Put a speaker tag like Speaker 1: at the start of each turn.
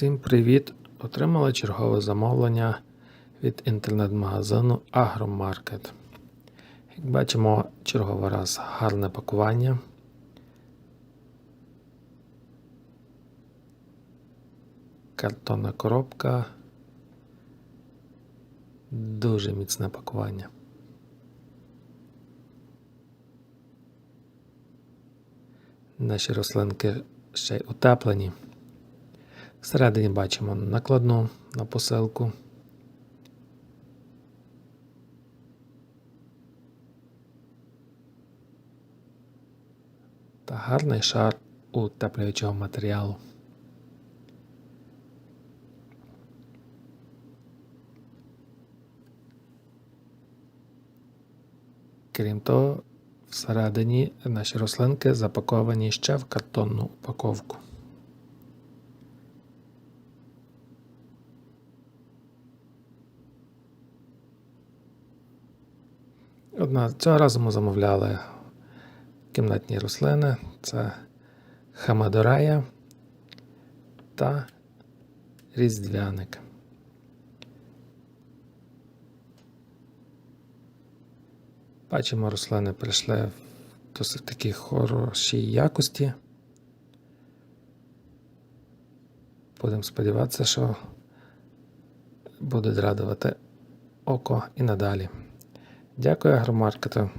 Speaker 1: Всім привіт! Отримали чергове замовлення від інтернет-магазину Агромаркет. Як бачимо, черговий раз гарне пакування. Картонна коробка. Дуже міцне пакування. Наші рослинки ще й утеплені. Всередині бачимо накладну на посилку. Та гарний шар утеплюючого матеріалу. Крім того, всередині наші рослинки запаковані ще в картонну упаковку. Одна цього разу ми замовляли кімнатні рослини. Це хамадорея та різдвяник. Бачимо, рослини прийшли в досить такі хорошій якості. Будемо сподіватися, що будуть радувати око і надалі. Дякую агромаркету